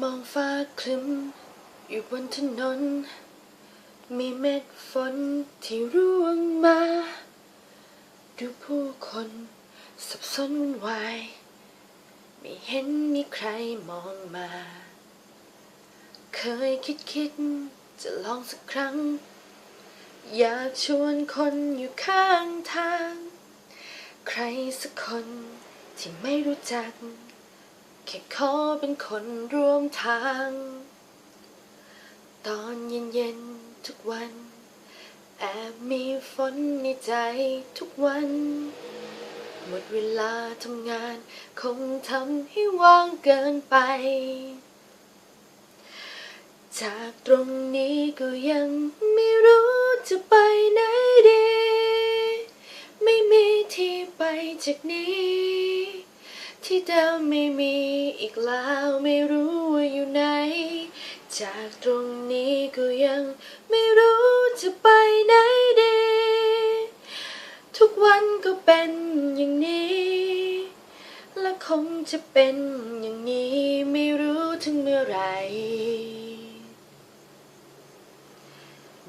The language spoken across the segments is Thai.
มองฟ้าคลึ้มอยู่บนถนน มีเม็ดฝนที่ร่วงมา ดูผู้คนสับสนวุ่นวาย ไม่เห็นมีใครมองมา เคยคิดคิดจะลองสักครั้ง อยากชวนคนอยู่ข้างทาง ใครสักคนที่ไม่รู้จัก แค่ขอเป็นคนร่วมทาง ตอนเย็นๆทุกวัน แอบมีฝนในใจทุกวัน หมดเวลาทำงาน คงทำให้ว่างเกินไป จากตรงนี้ก็ยังไม่รู้จะไปไหนดี ไม่มีที่ไปจากนี้ ที่เดิมไม่มีอีกแล้วไม่รู้ว่าอยู่ไหน จากตรงนี้ก็ยังไม่รู้จะไปไหนดี ทุกวันก็เป็นอย่างนี้ และคงจะเป็นอย่างนี้ไม่รู้ถึงเมื่อไหร่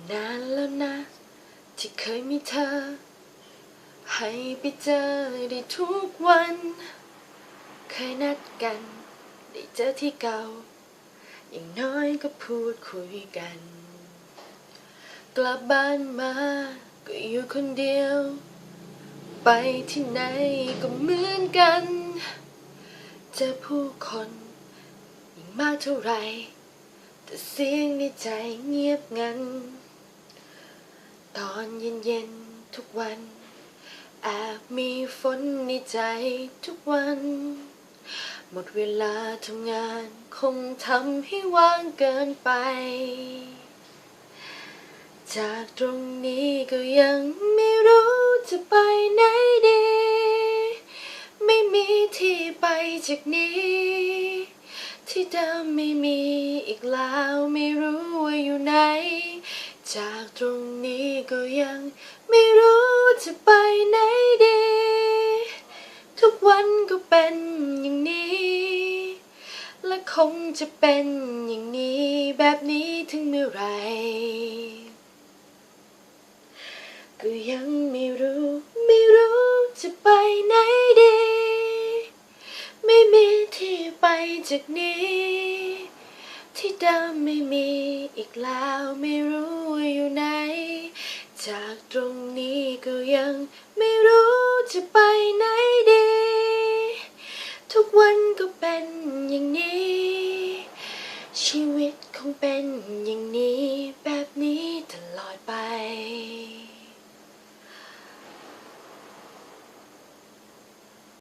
นานแล้วนะ ที่เคยมีเธอ ให้ไปเจอได้ทุกวัน เคยนัดกัน ได้เจอที่เก่า อย่างน้อยก็พูดคุยกัน กลับบ้านมา ก็อยู่คนเดียว ไปที่ไหนก็เหมือนกัน เจอผู้คนยิ่งมากเท่าไหรแต่เสียงในใจเงียบงัน ตอนเย็นๆทุกวันแอบมีฝนในใจทุกวัน หมดเวลาทำงานคงทำให้ว่างเกินไป จากตรงนี้ก็ยังไม่รู้จะไปไหนดี ไม่มีที่ไปจากนี้ ที่เดิมไม่มีอีกแล้วไม่รู้ว่าอยู่ไหน จากตรงนี้ก็ยังไม่รู้จะไปไหนดี ทุกวันก็เป็น คงจะเป็นอย่างนี้แบบนี้ถึงเมื่อไร ก็ยังไม่รู้ไม่รู้จะไปไหนดี ไม่มีที่ไปจากนี้ ที่เดิมไม่มีอีกแล้วไม่รู้อยู่ไหน จากตรงนี้ก็ยังไม่รู้จะไปไหนดี ทุกวันก็เป็นอย่าง ชีวิตคงเป็นอย่างนี้แบบนี้ตลอดไป